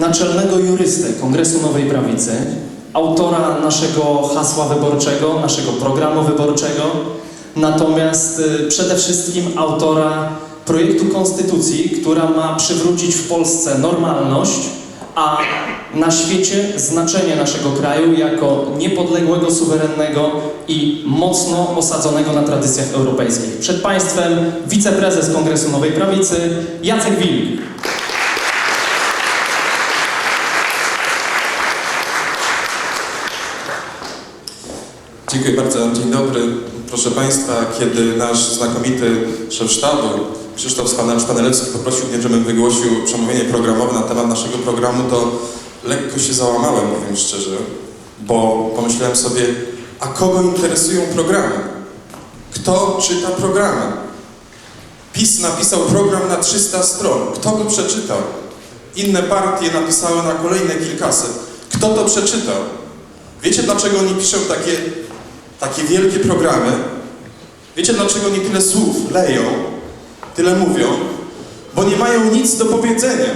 naczelnego jurystę Kongresu Nowej Prawicy, autora naszego hasła wyborczego, naszego programu wyborczego, natomiast y, przede wszystkim autora projektu konstytucji, która ma przywrócić w Polsce normalność, a na świecie znaczenie naszego kraju jako niepodległego, suwerennego i mocno osadzonego na tradycjach europejskich. Przed Państwem wiceprezes Kongresu Nowej Prawicy Jacek Wilk. Dziękuję bardzo. Dzień dobry. Proszę Państwa, kiedy nasz znakomity szef sztabu Krzysztof Szpanelewski poprosił mnie, żebym wygłosił przemówienie programowe na temat naszego programu, to lekko się załamałem, powiem szczerze, bo pomyślałem sobie, a kogo interesują programy? Kto czyta programy? PiS napisał program na 300 stron. Kto go przeczytał? Inne partie napisały na kolejne kilkaset. Kto to przeczytał? Wiecie, dlaczego oni piszą takie, takie wielkie programy? Wiecie, dlaczego oni tyle słów leją, tyle mówią? Bo nie mają nic do powiedzenia.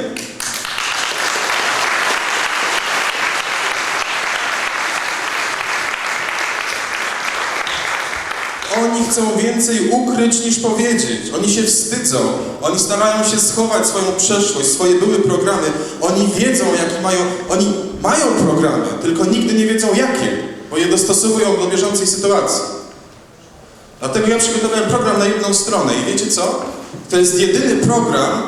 Oni chcą więcej ukryć niż powiedzieć. Oni się wstydzą. Oni starają się schować swoją przeszłość, swoje były programy. Oni wiedzą, jakie mają. Oni mają programy, tylko nigdy nie wiedzą jakie, bo je dostosowują do bieżącej sytuacji. Dlatego ja przygotowałem program na jedną stronę i wiecie co? To jest jedyny program,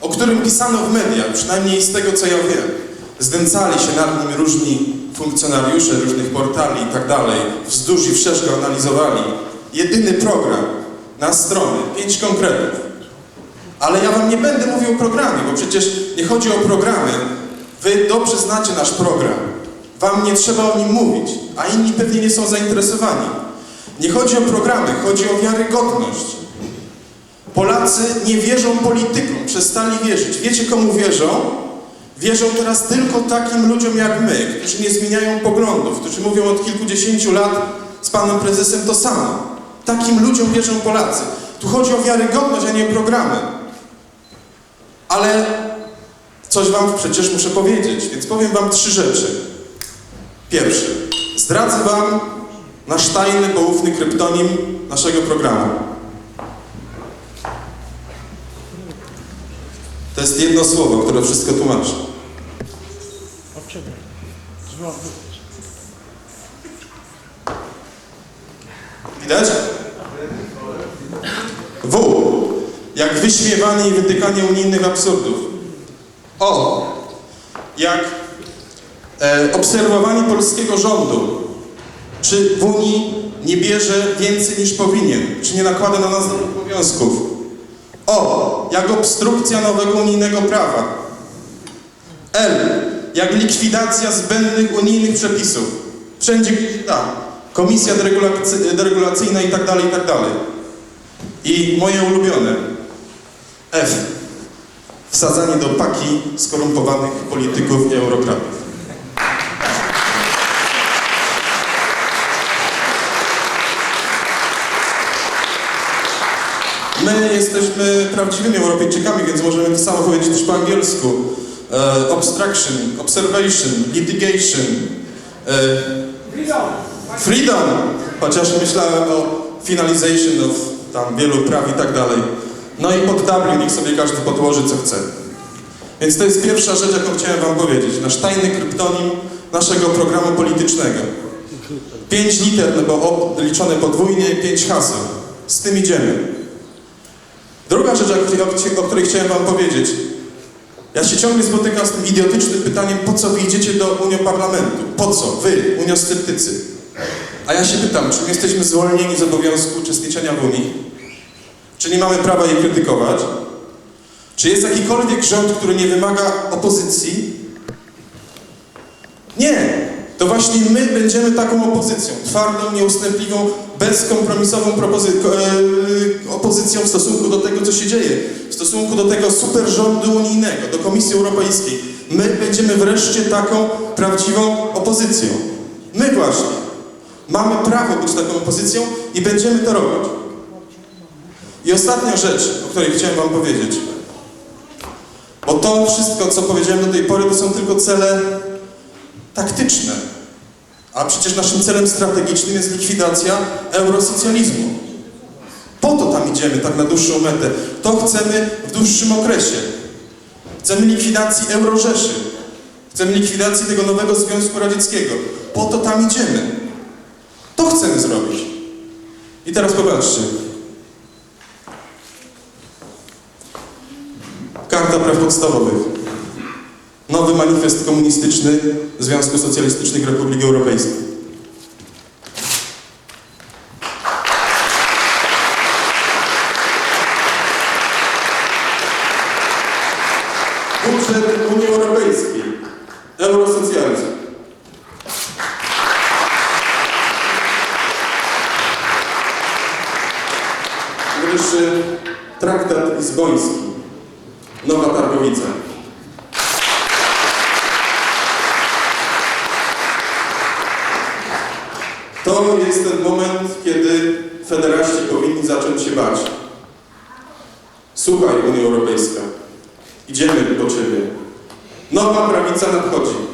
o którym pisano w mediach, przynajmniej z tego co ja wiem. Zdęcali się nad nim różni funkcjonariusze różnych portali i tak dalej, wzdłuż i wszerz analizowali. Jedyny program na stronę, pięć konkretów. Ale ja wam nie będę mówił o programie, bo przecież nie chodzi o programy. Wy dobrze znacie nasz program. Wam nie trzeba o nim mówić, a inni pewnie nie są zainteresowani. Nie chodzi o programy, chodzi o wiarygodność. Polacy nie wierzą politykom, przestali wierzyć. Wiecie komu wierzą? Wierzą teraz tylko takim ludziom jak my, którzy nie zmieniają poglądów, którzy mówią od kilkudziesięciu lat z panem prezesem to samo. Takim ludziom wierzą Polacy. Tu chodzi o wiarygodność, a nie programy. Ale coś wam przecież muszę powiedzieć, więc powiem wam trzy rzeczy. Pierwszy. Zdradzę wam nasz tajny, poufny kryptonim naszego programu. To jest jedno słowo, które wszystko tłumaczy. Widać? W. Jak wyśmiewanie i wytykanie unijnych absurdów. O. Jak obserwowanie polskiego rządu. Czy w Unii nie bierze więcej niż powinien? Czy nie nakłada na nas nowych obowiązków? O. Jak obstrukcja nowego unijnego prawa. L. Jak likwidacja zbędnych unijnych przepisów. Wszędzie gdzie się da. Komisja deregulacy- deregulacyjna i tak dalej, i tak dalej. I moje ulubione. F. Wsadzanie do paki skorumpowanych polityków i eurokratów. My jesteśmy prawdziwymi Europejczykami, więc możemy to samo powiedzieć też po angielsku. E, obstruction, observation, litigation, e, freedom, chociaż myślałem o finalization of tam wielu praw i tak dalej. No i pod W niech sobie każdy podłoży co chce. Więc to jest pierwsza rzecz, jaką chciałem wam powiedzieć. Nasz tajny kryptonim naszego programu politycznego. Pięć liter, no bo liczone podwójnie, pięć haseł. Z tym idziemy. Druga rzecz, o- o której chciałem wam powiedzieć. Ja się ciągle spotykam z tym idiotycznym pytaniem, po co wy idziecie do Unioparlamentu? Po co? Wy, uniosceptycy. A ja się pytam, czy my jesteśmy zwolnieni z obowiązku uczestniczenia w Unii? Czy nie mamy prawa jej krytykować? Czy jest jakikolwiek rząd, który nie wymaga opozycji? Nie! To właśnie my będziemy taką opozycją. Twardą, nieustępliwą, bezkompromisową e, opozycją w stosunku do tego, co się dzieje. W stosunku do tego super rządu unijnego, do Komisji Europejskiej. My będziemy wreszcie taką prawdziwą opozycją. My właśnie. Mamy prawo być taką opozycją i będziemy to robić. I ostatnia rzecz, o której chciałem wam powiedzieć. Bo to wszystko, co powiedziałem do tej pory, to są tylko cele taktyczne. A przecież naszym celem strategicznym jest likwidacja eurosocjalizmu. Po to tam idziemy, tak na dłuższą metę. To chcemy w dłuższym okresie. Chcemy likwidacji Eurorzeszy. Chcemy likwidacji tego nowego Związku Radzieckiego. Po to tam idziemy. To chcemy zrobić. I teraz popatrzcie. Karta Praw Podstawowych. Nowy manifest komunistyczny Związku Socjalistycznych Republik Europejskich. Budżet Unii Europejskiej. Eurosocjalizm. Wreszcie traktat lizboński. Nowa Targowica. To jest ten moment, kiedy federaści powinni zacząć się bać. Słuchaj, Unia Europejska, idziemy do Ciebie. Nowa prawica nadchodzi.